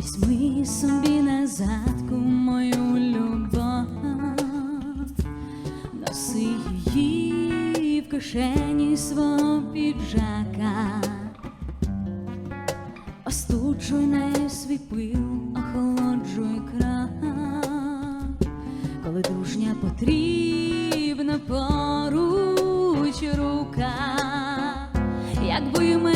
Візьми собі назадку мою любов, носи її в кишені свого піджака, остуджуй нею свій пил, охолоджуй край, коли дружня потрібна поруч рука, якби мені небо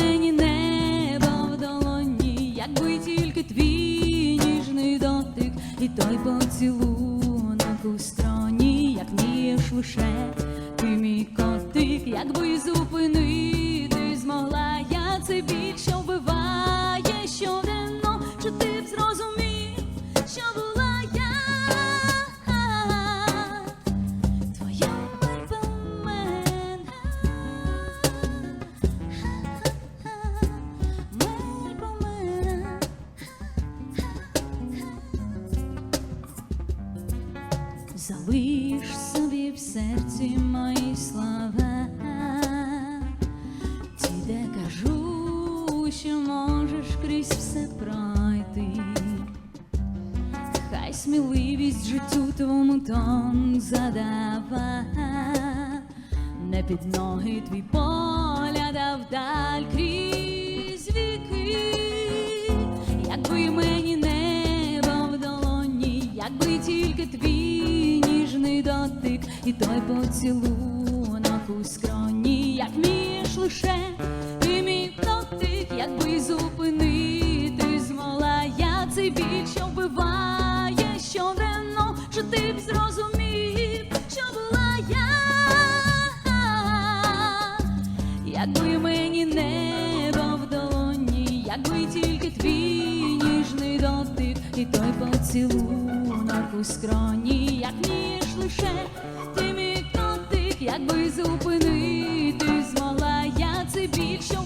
той поцілунок у стороні, як вмієш лише. Ти мій котик, якби зупинити змогла я це більше що Залиш собі в серці мої слова, ті, де кажу, що можеш крізь все пройти. Хай сміливість життю твому тон задава, не під ноги твій погляда вдаль крізь віки, якби мені долоні, якби тільки твій дотик, і той поцілунок у скроні, як вмієш лише ти мій дотик, якби зупинити змогла я. Цей біль, що вбиває щоденно, що ти б зрозумів, що була я, якби мені небо в долоні, якби тільки твій ніжний дотик, і той поцілунок у скроні, як вмієш душе, ти мій котик, якби зупинити, могла я це більше.